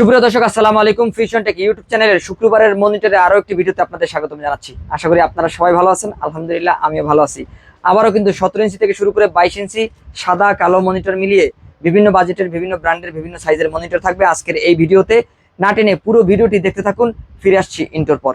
সুপ্রিয় দর্শক, আসসালামু আলাইকুম। ফিউশন টেক ইউটিউব চ্যানেলের শুক্রবারের মনিটরে আরও একটি ভিডিওতে আপনাদের স্বাগত জানাচ্ছি। আশা করি আপনারা সবাই ভালো আছেন। আলহামদুলিল্লাহ, আমিও ভালো আছি। আবারও কিন্তু সতেরো ইঞ্চি থেকে শুরু করে বাইশ ইঞ্চি সাদা, কালো মনিটর মিলিয়ে বিভিন্ন বাজেটের বিভিন্ন ব্র্যান্ডের বিভিন্ন সাইজের মনিটর থাকবে আজকের এই ভিডিওতে। না টেনে পুরো ভিডিওটি দেখতে থাকুন, ফিরে আসছি ইন্টোর পর।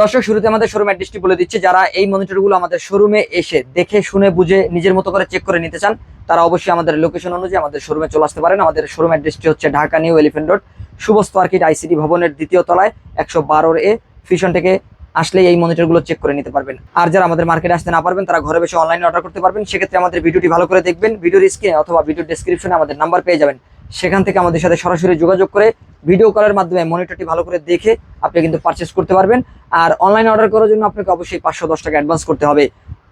দর্শক, শুরুতে আমাদের শোরুম অ্যাড্রেসটি বলে দিচ্ছি, যারা এই মনিটরগুলো আমাদের শোরুমে এসে দেখে, শুনে, বুঝে, নিজের মতো করে চেক করে নিতে চান, তারা অবশ্যই আমাদের লোকেশন অনুযায়ী আমাদের শোরুমে চলে আসতে পারেন। আমাদের শোরুম অ্যাড্রেসটি হচ্ছে ঢাকা নিউ এলিফেন্ট রোড শুভস্ত মার্কেট আইসিডি ভবনের দ্বিতীয় তলায়, একশো বারোর এ ফিশন থেকে আসলে এই মনিটরগুলো চেক করে নিতে পারবেন। আর যারা আমাদের মার্কেটে আসতে না পারবেন, তারা ঘরে বসে অনলাইনে অর্ডার করতে পারবেন। সেক্ষেত্রে আমাদের ভিডিওটি ভালো করে দেখবেন, ভিডিওর স্ক্রিনে অথবা ভিডিওর ডেসক্রিপশনে আমাদের নাম্বার পেয়ে যাবেন। সেখান থেকে আমাদের সাথে সরাসরি যোগাযোগ করে ভিডিও কলের মাধ্যমে মনিটরটি ভালো করে দেখে আপনি কিন্তু পারচেস করতে পারবেন। আর অনলাইন অর্ডার করার জন্য আপনাকে অবশ্যই পাঁচশো দশ টাকা অ্যাডভান্স করতে হবে।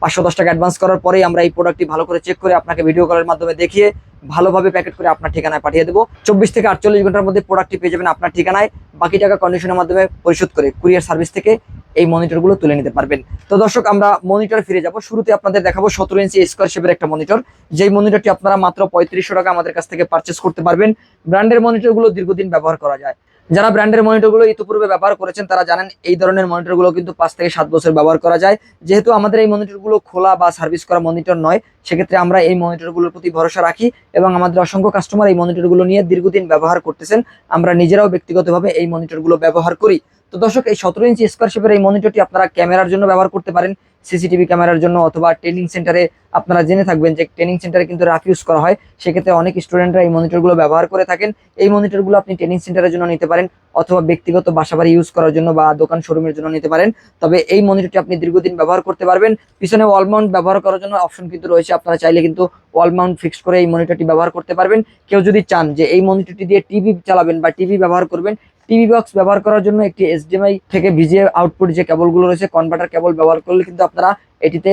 পাঁচশো দশ টাকা অ্যাডভান্স করার পরেই আমরা এই প্রোডাক্টটি ভালো করে চেক করে আপনাকে ভিডিও কলের মাধ্যমে দেখিয়ে ভালোভাবে প্যাকেট করে আপনার ঠিকানায় পাঠিয়ে দেবো। চব্বিশ থেকে আটচল্লিশ ঘণ্টার মধ্যে প্রোডাক্টটি পেয়ে যাবেন আপনার ঠিকানায়। বাকি টাকা কন্ডিশনের মাধ্যমে পরিশোধ করে কুরিয়ার সার্ভিস থেকে এই মনিটরগুলো তুলে নিতে পারবেন। তো দর্শক, আমরা মনিটর ফিরে যাব। শুরুতে আপনাদের দেখাবো সতেরো ইঞ্চি স্কোয়ার শেপের একটা মনিটর যেই মনিটরটি আপনারা মাত্র পঁয়ত্রিশশো টাকা আমাদের কাছ থেকে পারচেস করতে পারবেন। ব্র্যান্ডের মনিটরগুলো দীর্ঘদিন ব্যবহার করা যায়। যারা ব্র্যান্ডের মনিটরগুলো ইতিপূর্বে ব্যবহার করেছেন, তারা জানেন এই ধরনের মনিটরগুলো কিন্তু পাঁচ থেকে সাত বছর ব্যবহার করা যায়। যেহেতু আমাদের এই মনিটরগুলো খোলা বা সার্ভিস করা মনিটর নয়, সেক্ষেত্রে আমরা এই মনিটরগুলোর প্রতি ভরসা রাখি এবং আমাদের অসংখ্য কাস্টমার এই মনিটরগুলো নিয়ে দীর্ঘদিন ব্যবহার করতেছেন। আমরা নিজেরাও ব্যক্তিগতভাবে এই মনিটরগুলো ব্যবহার করি। তো দর্শক, এই সতেরো ইঞ্চি স্কোয়ার শেপের এই মনিটরটি আপনারা ক্যামেরার জন্য ব্যবহার করতে পারেন সিসিটিভি ক্যামেরার জন্য অথবা ট্রেনিং সেন্টারে আপনারা জেনে থাকবেন যে ট্রেনিং সেন্টারে কিন্তু রাফ ইউজ করা হয়। সেক্ষেত্রে অনেক স্টুডেন্টরা এই মনিটরগুলো ব্যবহার করে থাকেন। এই মনিটরগুলো আপনি ট্রেনিং সেন্টারের জন্য নিতে পারেন অথবা ব্যক্তিগত বাসাবাড়ি ইউজ করার জন্য বা দোকান শোরুমের জন্য নিতে পারেন। তবে এই মনিটরটি আপনি দীর্ঘদিন ব্যবহার করতে পারবেন। পিছনে ওয়াল মাউন্ট ব্যবহার করার জন্য অপশন কিন্তু রয়েছে। আপনারা চাইলে কিন্তু ওয়াল মাউন্ট ফিক্স করে এই মনিটরটি ব্যবহার করতে পারবেন। কেউ যদি চান যে এই মনিটরটি দিয়ে টিভি চালাবেন বা টিভি ব্যবহার করবেন টিভি বক্স ব্যবহার করার জন্য একটি এসডিএমআই থেকে ভিজিএ আউটপুট যে কেবলগুলো রয়েছে কনভার্টার কেবল ব্যবহার করলে কিন্তু আপনারা এটিতে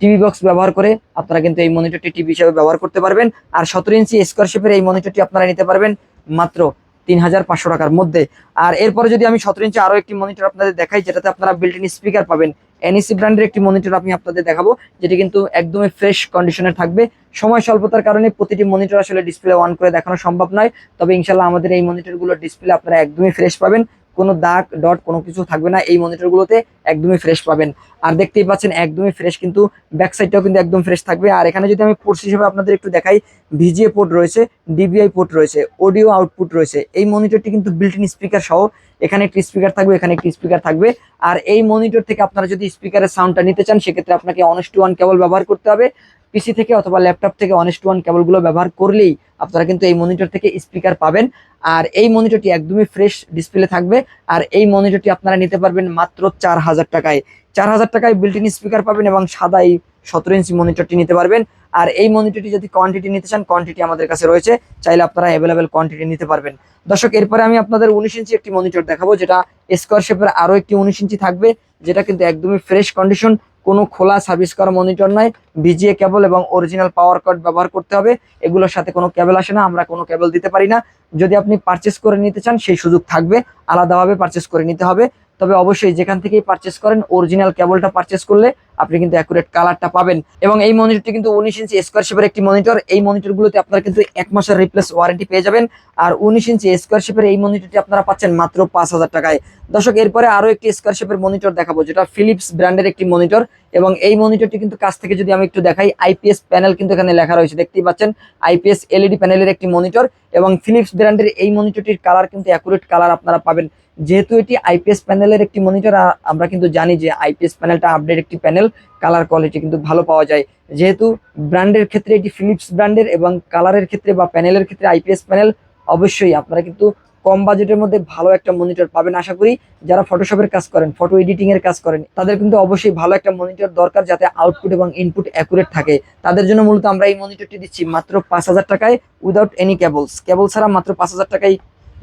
টিভি বক্স ব্যবহার করে আপনারা কিন্তু এই মনিটরটি টিভি হিসেবে ব্যবহার করতে পারবেন। আর সতেরো ইঞ্চি স্কোয়ারশিপের এই মনিটরটি আপনারা নিতে পারবেন মাত্র তিন হাজার পাঁচশো টাকার মধ্যে। আর এরপরে যদি আমি সতেরো ইঞ্চি আরও একটি মনিটর আপনাদের দেখাই, যেটাতে আপনারা বিল্ট ইন স্পিকার পাবেন এনইসি ব্র্যান্ডের একটি মনিটর আমি আপনাদের দেখাবো, যেটি কিন্তু একদমই ফ্রেশ কন্ডিশনে থাকবে। সময় স্বল্পতার কারণে প্রতিটি মনিটর আসলে ডিসপ্লে অন করে দেখানো সম্ভব নয়। তবে ইনশাল্লাহ আমাদের এই মনিটরগুলোর ডিসপ্লে আপনারা একদমই ফ্রেশ পাবেন। কোনো দাগ, ডট কোনো কিছু থাকবে না। এই মনিটরগুলোতে একদমই ফ্রেশ পাবেন। আর দেখতেই পাচ্ছেন, একদমই ফ্রেশ কিন্তু ব্যাক সাইডটাও কিন্তু একদম ফ্রেশ থাকবে। আর এখানে যদি আমি পোর্টস হিসেবে আপনাদের একটু দেখাই ভিজিএ পোর্ট রয়েছে ডিবিআই পোর্ট রয়েছে অডিও আউটপুট রয়েছে। এই মনিটরটি কিন্তু বিল্ট ইন স্পিকার সহ, এখানে একটি স্পিকার থাকবে, এখানে একটি স্পিকার থাকবে। আর এই মনিটর থেকে আপনারা যদি স্পিকারের সাউন্ডটা নিতে চান, সেক্ষেত্রে আপনাকে অনেস্ট ওয়ান কেবল ব্যবহার করতে হবে। পিসি থেকে অথবা ল্যাপটপ থেকে অনেস্ট ওয়ান কেবলগুলো ব্যবহার করলেই আপনারা কিন্তু এই মনিটর থেকে স্পিকার পাবেন। আর এই মনিটরটি একদমই ফ্রেশ ডিসপ্লে থাকবে। আর এই মনিটরটি আপনারা নিতে পারবেন মাত্র চার হাজার টাকায়। চার হাজার টাকায় বিল্ট ইন স্পিকার পাবেন এবং সাদা এই সতেরো ইঞ্চি মনিটরটি নিতে পারবেন। আর এই মনিটরটি যদি কোয়ান্টিটি নিতে চান কোয়ান্টিটি আমাদের কাছে রয়েছে। চাইলে আপনারা অ্যাভেলেবেল কোয়ান্টিটি নিতে পারবেন। দর্শক, এরপরে আমি আপনাদের উনিশ ইঞ্চি একটি মনিটর দেখাবো, যেটা স্কোয়ার শেপের আরও একটি উনিশ ইঞ্চি থাকবে, যেটা কিন্তু একদমই ফ্রেশ কন্ডিশন কোনো খোলা সার্ভিস করা মনিটর নয় ভিজিএ কেবল এবং অরিজিনাল পাওয়ার কার্ড ব্যবহার করতে হবে, এগুলোর সাথে কোনো কেবল আসে না, আমরা কোনো কেবল দিতে পারি না। যদি আপনি পারচেস করে নিতে চান, সেই সুযোগ থাকবে, আলাদাভাবে পারচেস করে নিতে হবে। তবে অবশ্যই যেখান থেকেই পারচেস করেন অরিজিনাল কেবলটা পারচেস করলে আপনি কিন্তু অ্যাকুরেট কালারটা পাবেন। এবং এই মনিটরটি কিন্তু উনিশ ইঞ্চি স্কোয়ার শেপের একটি মনিটর এই মনিটরগুলোতে আপনারা কিন্তু এক মাসের রিপ্লেস ওয়ারেন্টি পেয়ে যাবেন। আর উনিশ ইঞ্চি স্কোয়ার শেপের এই মনিটরটি আপনারা পাচ্ছেন মাত্র পাঁচ হাজার টাকায়। দর্শক, এরপরে আরও একটি স্কোয়ার শেপের মনিটর দেখাবো, যেটা ফিলিপস ব্র্যান্ডের একটি মনিটর এবং এই মনিটরটি কিন্তু কাছ থেকে যদি আমি একটু দেখাই আইপিএস প্যানেল কিন্তু এখানে লেখা রয়েছে, দেখতেই পাচ্ছেন? আইপিএস এলইডি প্যানেলের একটি মনিটর এবং ফিলিপস ব্র্যান্ডের এই মনিটরটির কালার কিন্তু অ্যাকুরেট কালার আপনারা পাবেন। যেহেতু এটি আইপিএস প্যানেলের একটি মনিটর আমরা কিন্তু জানি যে আইপিএস প্যানেলটা আপডেট একটি প্যানেল কালার কোয়ালিটি কিন্তু ভালো পাওয়া যায়। যেহেতু ব্র্যান্ডের ক্ষেত্রে এটি ফিলিপস ব্র্যান্ডের এবং কালারের ক্ষেত্রে বা প্যানেলের ক্ষেত্রে আইপিএস প্যানেল অবশ্যই আপনারা কিন্তু কম বাজেটের মধ্যে ভালো একটা মনিটর পাবেন আশা করি। যারা ফটোশপের কাজ করেন ফটো এডিটিং এর কাজ করেন, তাদের কিন্তু অবশ্যই ভালো একটা মনিটর দরকার যাতে আউটপুট এবং ইনপুট অ্যাকুরেট থাকে। তাদের জন্য মূলত আমরা এই মনিটরটি দিচ্ছি মাত্র পাঁচ হাজার টাকায় উইদাউট এনি কেবলস কেবল ছাড়া মাত্র পাঁচ হাজার টাকায়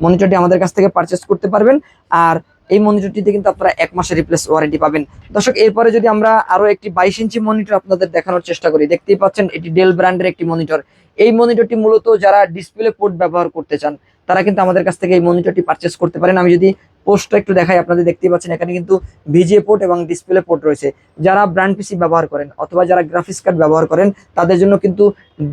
মনিটরটি আমাদের কাছ থেকে পারচেস করতে পারবেন। আর এই মনিটরটিতে কিন্তু আপনারা এক মাসের রিপ্লেস ওয়ারেন্টি পাবেন। দর্শক, এরপরে যদি আমরা আরও একটি বাইশ ইঞ্চি মনিটর আপনাদের দেখানোর চেষ্টা করি, দেখতেই পাচ্ছেন এটি ডেল ব্র্যান্ডের একটি মনিটর এই মনিটরটি মূলত যারা ডিসপ্লে পোর্ট ব্যবহার করতে চান, তারা কিন্তু আমাদের কাছ থেকে এই মনিটরটি পারচেস করতে পারেন। আমি যদি পোস্টটা একটু দেখাই আপনাদের দেখতে পাচ্ছেন, এখানে কিন্তু ভিজিএ পোর্ট এবং ডিসপ্লে পোর্ট রয়েছে। যারা ব্র্যান্ড পিসি ব্যবহার করেন অথবা যারা গ্রাফিক্স কার্ড ব্যবহার করেন, তাদের জন্য কিন্তু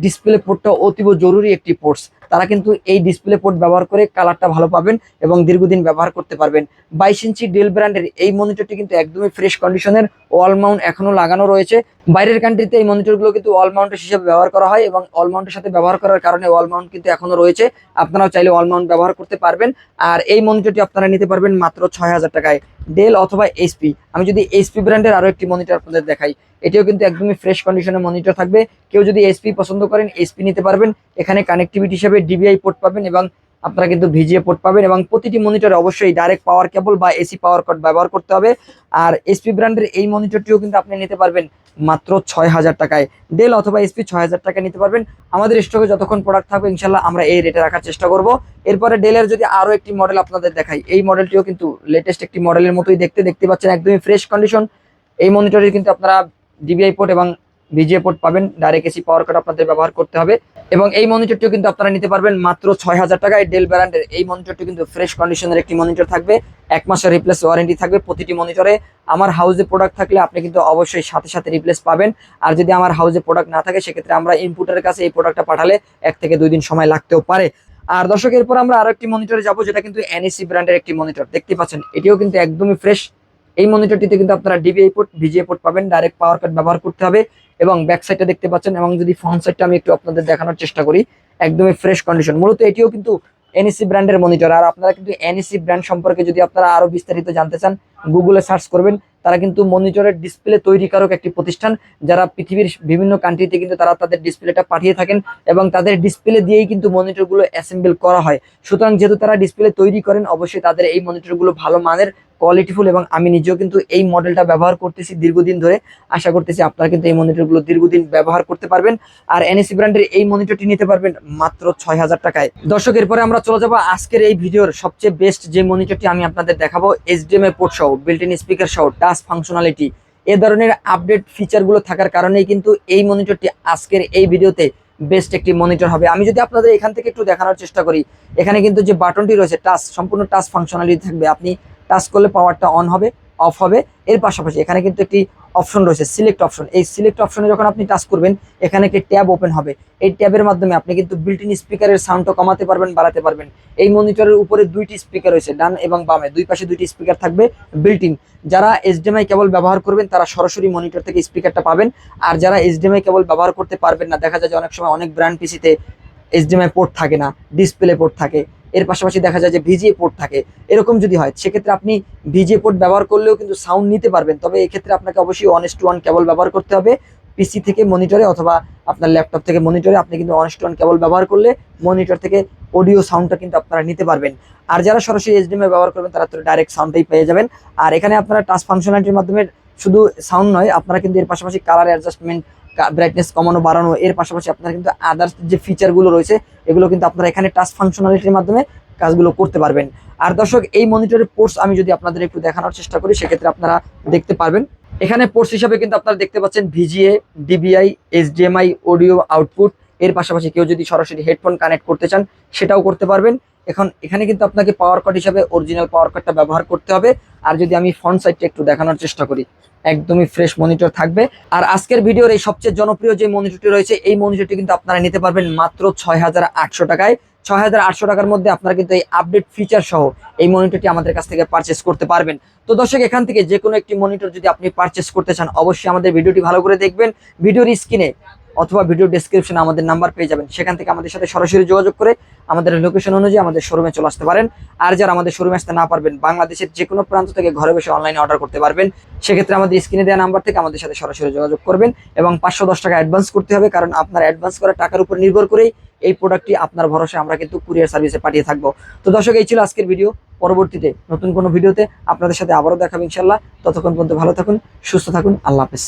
ডিসপ্লে পোর্টটা অতীব জরুরি একটি পোর্টস তারা কিন্তু এই ডিসপ্লে পোর্ট ব্যবহার করে কালারটা ভালো পাবেন এবং দীর্ঘদিন ব্যবহার করতে পারবেন। বাইশ ইঞ্চি ডেল ব্র্যান্ডের এই মনিটরটি কিন্তু একদমই ফ্রেশ কন্ডিশনের ওয়াল মাউন্ট এখনও লাগানো রয়েছে। বাইরের কান্ট্রিতে এই মনিটরগুলো কিন্তু ওয়াল মাউন্টের হিসেবে ব্যবহার করা হয় এবং ওয়াল মাউন্টের সাথে ব্যবহার করার কারণে ওয়াল মাউন্ট কিন্তু এখনও রয়েছে। আপনারাও চাইলে ওয়াল মাউন্ট ব্যবহার করতে পারবেন। আর এই মনিটরটি আপনারা নিতে পারবেন মাত্র ছয় হাজার টাকায় ডেল অথবা এসপি আমি যদি এসপি ব্র্যান্ডের আরও একটি মনিটর আপনাদের দেখাই, এটিও কিন্তু একদমই ফ্রেশ কন্ডিশনের মনিটর থাকবে। কেউ যদি এসপি পছন্দ করেন এসপি নিতে পারবেন। এখানে কানেক্টিভিটি হিসেবে ডিবিআই পোর্ট পাবেন এবং আপনারা কিন্তু ভিজিএ পোর্ট পাবেন এবং প্রতিটি মনিটরে অবশ্যই ডাইরেক্ট পাওয়ার কেবল বা এসি পাওয়ার কট ব্যবহার করতে হবে। আর এসপি ব্র্যান্ডের এই মনিটরটিও কিন্তু আপনি নিতে পারবেন মাত্র ছয় হাজার টাকায়। ডেল অথবা এসপি ছয় হাজার টাকা নিতে পারবেন। আমাদের স্টকে যতক্ষণ প্রোডাক্ট থাকবে ইনশাল্লাহ আমরা এই রেটে রাখার চেষ্টা করব। এরপরে ডেলের যদি আরও একটি মডেল আপনাদের দেখাই, এই মডেলটিও কিন্তু লেটেস্ট একটি মডেলের মতোই দেখতে দেখতে পাচ্ছেন, একদমই ফ্রেশ কন্ডিশন এই মনিটরে কিন্তু আপনারা ডিবিআই পোর্ট এবং ভিজিএ পোর্ট পাবেন। ডাইরেক্ট এসি পাওয়ার কাট আপনাদের ব্যবহার করতে হবে। এবং এই মনিটরটিও কিন্তু আপনারা নিতে পারবেন মাত্র ছয় হাজার টাকায় ডেল ব্র্যান্ডের। এই মনিটরটি কিন্তু ফ্রেশ কন্ডিশনের একটি মনিটর থাকবে। এক মাসের রিপ্লেস ওয়ারেন্টি থাকবে প্রতিটি মনিটরে। আমার হাউসে প্রোডাক্ট থাকলে আপনি কিন্তু অবশ্যই সাথে সাথে রিপ্লেস পাবেন। আর যদি আমার হাউসে প্রোডাক্ট না থাকে, সেক্ষেত্রে আমরা ইনপুটের কাছে এই প্রোডাক্টটা পাঠালে এক থেকে দুই দিন সময় লাগতেও পারে। আর দর্শক, এরপর আমরা আরও একটি মনিটরে যাব, যেটা কিন্তু এনএসি ব্র্যান্ডের একটি মনিটর। দেখতে পাচ্ছেন, এটিও কিন্তু একদমই ফ্রেশ এই মনিটরটিতে কিন্তু আপনারা ডিবিআই পোর্ট ভিজিএ পোর্ট পাবেন ডাইরেক্ট পাওয়ার কাট ব্যবহার করতে হবে এবং ব্যাক সাইডটা দেখতে পাচ্ছেন এবং যদি ফ্রন্ট সাইডটা আমি একটু আপনাদের দেখানোর চেষ্টা করি, একদমই ফ্রেশ কন্ডিশন মূলত এটিও কিন্তু এনএসি ব্র্যান্ডের মনিটর আর আপনারা কিন্তু এনএসি ব্র্যান্ড সম্পর্কে যদি আপনারা আরও বিস্তারিত জানতে চান গুগলে সার্চ করবেন, তারা কিন্তু মনিটরের ডিসপ্লে তৈরিকারক একটি প্রতিষ্ঠান, যারা পৃথিবীর বিভিন্ন কান্ট্রিতে কিন্তু তারা তাদের ডিসপ্লেটা পাঠিয়ে থাকেন এবং তাদের ডিসপ্লে দিয়েই কিন্তু মনিটরগুলো অ্যাসেম্বল করা হয়। সুতরাং যেহেতু তারা ডিসপ্লে তৈরি করেন, অবশ্যই তাদের এই মনিটরগুলো ভালো মানের কোয়ালিটিফুল এবং আমি নিজেও কিন্তু এই মডেলটা ব্যবহার করতেছি দীর্ঘদিন ধরে। আশা করতেছি আপনারা কিন্তু এই মনিটরগুলো দীর্ঘদিন ব্যবহার করতে পারবেন। আর এনএসি ব্র্যান্ডের এই মনিটরটি নিতে পারবেন মাত্র ছয় হাজার টাকায়। দর্শক, এরপরে আমরা চলে যাব আজকের এই ভিডিওর সবচেয়ে বেস্ট যে মনিটরটি আমি আপনাদের দেখাবো এইচডিএমআই পোর্ট সহ বিল্ট ইন স্পিকার সহ টাচ ফাংশনালিটি এ ধরনের আপডেট ফিচারগুলো থাকার কারণেই কিন্তু এই মনিটরটি আজকের এই ভিডিওতে বেস্ট একটি মনিটর হবে। আমি যদি আপনাদের এখান থেকে একটু দেখানোর চেষ্টা করি, এখানে কিন্তু যে বাটনটি রয়েছে টাচ সম্পূর্ণ টাচ ফাংশনালিটি থাকবে। আপনি টাচ করলে পাওয়ারটা অন হবে। অফ হবে। এর পাশাপাশি এখানে কিন্তু একটি অপশন রয়েছে সিলেক্ট অপশন এই সিলেক্ট অপশনে যখন আপনি টাচ করবেন, এখানে একটি ট্যাব ওপেন হবে। এই ট্যাবের মাধ্যমে আপনি কিন্তু বিল্টিন স্পিকারের সাউন্ডও কমাতে পারবেন, বাড়াতে পারবেন। এই মনিটরের উপরে দুইটি স্পিকার রয়েছে, ডান এবং বামে। দুই পাশে দুইটি স্পিকার থাকবে বিল্ট ইন যারা এইচডিএমআই কেবল ব্যবহার করবেন, তারা সরাসরি মনিটর থেকে স্পিকারটা পাবেন। আর যারা এইচডিএমআই কেবল ব্যবহার করতে পারবেন না, দেখা যায় যে অনেক সময় অনেক ব্র্যান্ড পিসিতে এইচডিএমআই পোর্ট থাকে না ডিসপ্লে পোর্ট থাকে। এর পাশাপাশি দেখা যায় যে ভিজিএ পোর্ট থাকে। এরকম যদি হয়, সেক্ষেত্রে আপনি ভিজিএ পোর্ট ব্যবহার করলেও কিন্তু সাউন্ড নিতে পারবেন। তবে এক্ষেত্রে আপনাকে অবশ্যই অনেস্ট ওয়ান কেবল ব্যবহার করতে হবে। পিসি থেকে মনিটরে অথবা আপনার ল্যাপটপ থেকে মনিটরে আপনি কিন্তু অনেস্ট ওয়ান কেবল ব্যবহার করলে মনিটর থেকে অডিও সাউন্ডটা কিন্তু আপনারা নিতে পারবেন। আর যারা সরাসরি এইচডিএমআই ব্যবহার করবেন, তারা তো ডাইরেক্ট সাউন্ডটাই পেয়ে যাবেন। আর এখানে আপনারা টাচ ফাংশনালিটির মাধ্যমে শুধু সাউন্ড নয়, আপনারা কিন্তু এর পাশাপাশি কালার অ্যাডজাস্টমেন্ট ব্রাইটনেস কমানো, বাড়ানো, এর পাশাপাশি আপনারা কিন্তু আদার্স যে ফিচারগুলো রয়েছে, এগুলো কিন্তু আপনারা এখানে টাচ ফাংশনালিটির মাধ্যমে কাজগুলো করতে পারবেন। আর দর্শক, এই মনিটরের পোর্টস আমি যদি আপনাদের একটু দেখানোর চেষ্টা করি, সেক্ষেত্রে আপনারা দেখতে পারবেন। এখানে পোর্টস হিসাবে কিন্তু আপনারা দেখতে পাচ্ছেন VGA DVI HDMI audio output এর পাশাপাশি কেউ যদি সরাসরি হেডফোন কানেক্ট করতে চান, সেটাও করতে পারবেন। এখন এখানে কিন্তু আপনাকে পাওয়ার কাট হিসাবে অরিজিনাল পাওয়ার কাটটা ব্যবহার করতে হবে। আর যদি আমি ফ্রন্ট সাইডটা একটু দেখানোর চেষ্টা করি, একদমই ফ্রেশ মনিটর থাকবে। আর আজকের ভিডিওর এই সবচেয়ে জনপ্রিয় যে মনিটরটি রয়েছে, এই মনিটরটি কিন্তু আপনারা নিতে পারবেন মাত্র ছয় হাজার আটশো টাকায়। ছয় হাজার আটশো টাকার মধ্যে আপনারা কিন্তু এই আপডেট ফিচার সহ এই মনিটরটি আমাদের কাছ থেকে পারচেস করতে পারবেন। তো দর্শক, এখান থেকে যে কোনো একটি মনিটর যদি আপনি পারচেস করতে চান, অবশ্যই আমাদের ভিডিওটি ভালো করে দেখবেন। ভিডিওর স্ক্রিনে অথবা ভিডিও ডেসক্রিপশনে আমাদের নাম্বার পেয়ে যাবেন। সেখান থেকে আমাদের সাথে সরাসরি যোগাযোগ করে আমাদের লোকেশন অনুযায়ী আমাদের শোরুমে চলে আসতে পারেন। আর যারা আমাদের শোরুমে আসতে না পারবেন, বাংলাদেশের যে কোনো প্রান্ত থেকে ঘরে বসে অনলাইনে অর্ডার করতে পারবেন। সেক্ষেত্রে আমাদের স্ক্রিনে দেওয়া নাম্বার থেকে আমাদের সাথে সরাসরি যোগাযোগ করবেন এবং পাঁচশো দশ টাকা অ্যাডভান্স করতে হবে, কারণ আপনার অ্যাডভান্স করা টাকার উপর নির্ভর করেই এই প্রোডাক্টটি আপনার ভরসায় আমরা কিন্তু কুরিয়ার সার্ভিসে পাঠিয়ে থাকব। তো দর্শক, এই ছিল আজকের ভিডিও পরবর্তীতে নতুন কোনো ভিডিওতে আপনাদের সাথে আবারও দেখাবো ইনশাল্লাহ ততক্ষণ পর্যন্ত ভালো থাকুন, সুস্থ থাকুন, আল্লাহ হাফেজ।